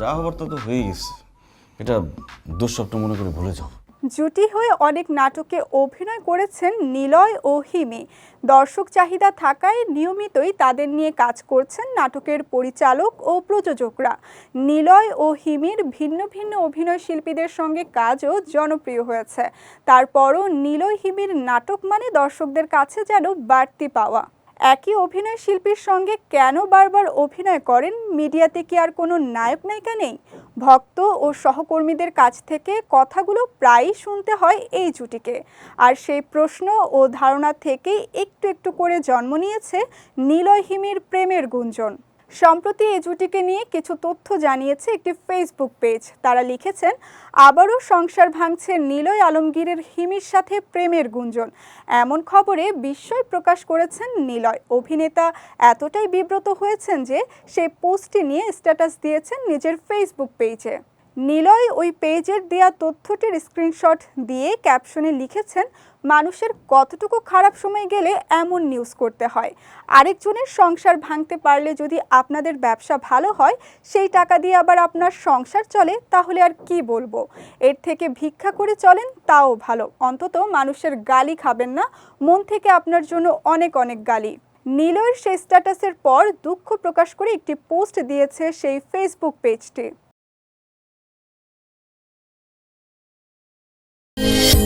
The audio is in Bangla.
যা হবার তা তো হয়ে গেছে। এটা দুঃস্বপ্ন মনে করে ভুলে যাও। জুটি হয়ে অনেক নাটকে অভিনয় করেছেন নিলয় ও হিমি। দর্শক চাহিদা থাকায় নিয়মিতই তাদের নিয়ে কাজ করছেন নাটকের পরিচালক ও প্রযোজকরা। নিলয় ও হিমির ভিন্ন ভিন্ন অভিনয় শিল্পীদের সঙ্গে কাজও জনপ্রিয় হয়েছে। তারপরও নিলয় হিমির নাটক মানে দর্শকদের কাছে যেন বাড়তি পাওয়া। একই অভিনয় শিল্পীর সঙ্গে কেন বারবার অভিনয় করেন? মিডিয়াতে কি আর কোনো নায়ক নায়িকা নেই? ভক্ত ও সহকর্মীদের কাছ থেকে কথাগুলো প্রায়ই শুনতে হয় এই জুটিকে। আর সেই প্রশ্ন ও ধারণা থেকেই একটু একটু করে জন্ম নিয়েছে নিলয় হিমির প্রেমের গুঞ্জন। সম্প্রতি এই জুটিকে নিয়ে কিছু তথ্য জানিয়েছে একটি ফেসবুক পেজ তারা লিখেছেন, আবারও সংসার ভাঙছে নীলয় আলমগীরের হিমির সাথে প্রেমের গুঞ্জন। এমন খবরে বিস্ময় প্রকাশ করেছেন নীলয়। অভিনেতা এতটাই বিব্রত হয়েছেন যে সেই পোস্টটি নিয়ে স্ট্যাটাস দিয়েছেন নিজের ফেসবুক পেজে নিলয় ওই পেজের দেয়া তথ্যটির স্ক্রিনশট দিয়ে ক্যাপশনে লিখেছেন, মানুষের কতটুকু খারাপ সময় গেলে এমন নিউজ করতে হয়। আরেকজনের সংসার ভাঙতে পারলে যদি আপনাদের ব্যবসা ভালো হয়, সেই টাকা দিয়ে আবার আপনার সংসার চলে, তাহলে আর কি বলব? এর থেকে ভিক্ষা করে চলেন, তাও ভালো। অন্তত মানুষের গালি খাবেন না। মন থেকে আপনার জন্য অনেক অনেক গালি। নিলয়ের সেই স্ট্যাটাসের পর দুঃখ প্রকাশ করে একটি পোস্ট দিয়েছে সেই ফেসবুক পেজটি Yeah.